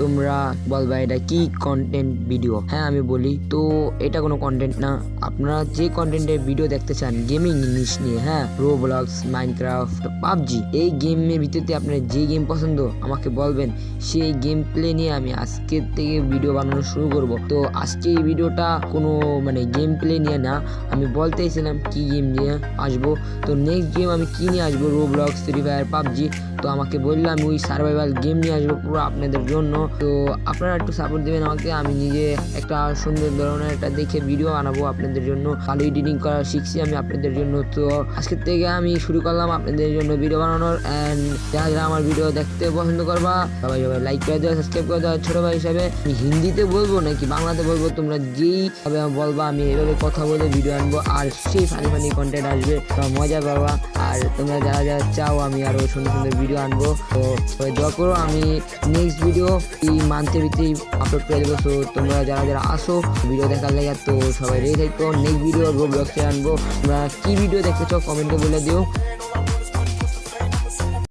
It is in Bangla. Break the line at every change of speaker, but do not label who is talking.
তোমরা বলবা এটা কি কন্টেন্ট ভিডিও হ্যাঁ আমি বলি, তো এটা কোনো কন্টেন্ট না। আপনারা যে কন্টেন্টের ভিডিও দেখতে চান গেমিং জিনিস নিয়ে হ্যাঁ রো ব্লগস মাইনক্রাফট পাবজি, এই গেমের ভিতরে আপনার যে গেম পছন্দ, আমাকে বলবেন। সেই গেম প্লে নিয়ে আমি আজকের থেকে ভিডিও বানানো শুরু করব। তো আজকে এই ভিডিওটা কোনো মানে গেম প্লে নিয়ে না, আমি বলতেইছিলাম কি গেম নিয়ে আসব। তো নেক্সট গেম আমি কি নিয়ে আসব? রো ব্লগস ফ্রি ফায়ার পাবজি তো আমাকে বলল, আমি ওই সার্ভাইভাল গেম নিয়ে আসব পুরো আপনাদের জন্য। তো আপনারা একটু সাপোর্ট দেবেন আমাকে, আমি নিজে একটা সুন্দর ধরনের একটা দেখে ভিডিও বানাবো আপনাদের জন্য। ভালো এডিটিং করা শিখছি আমি আপনাদের জন্য। তো আজকের থেকে আমি শুরু করলাম আপনাদের জন্য ভিডিও বানানোর। অ্যান্ড যারা যারা আমার ভিডিও দেখতে পছন্দ করবা, সবাই সবাই লাইক করে দেওয়া সাবস্ক্রাইব করে দেওয়া ছোটো ভাই হিসাবে আমি হিন্দিতে বলব নাকি বাংলাতে বলব? তোমরা যেই ভাবে বলবা, আমি এভাবে কথা বলে ভিডিও আনব। আর সেই ফানি ফানি কন্টেন্ট আসবে মজা পাবা। আর তোমরা যারা যারা চাও, আমি আরও সুন্দর সুন্দর ভিডিও আনব। তো দোয়া করো, আমি নেক্সট ভিডিও এই মান্থের ভিত্তি আপলোড করে দেবো। সো তোমরা যারা যারা আসো ভিডিও দেখার লাগে তো সবাই রেডি থাকো। নেক্সট ভিডিও রোবলক্সে আনব। তোমরা কী ভিডিও দেখতে চাও কমেন্টে বলে দিও।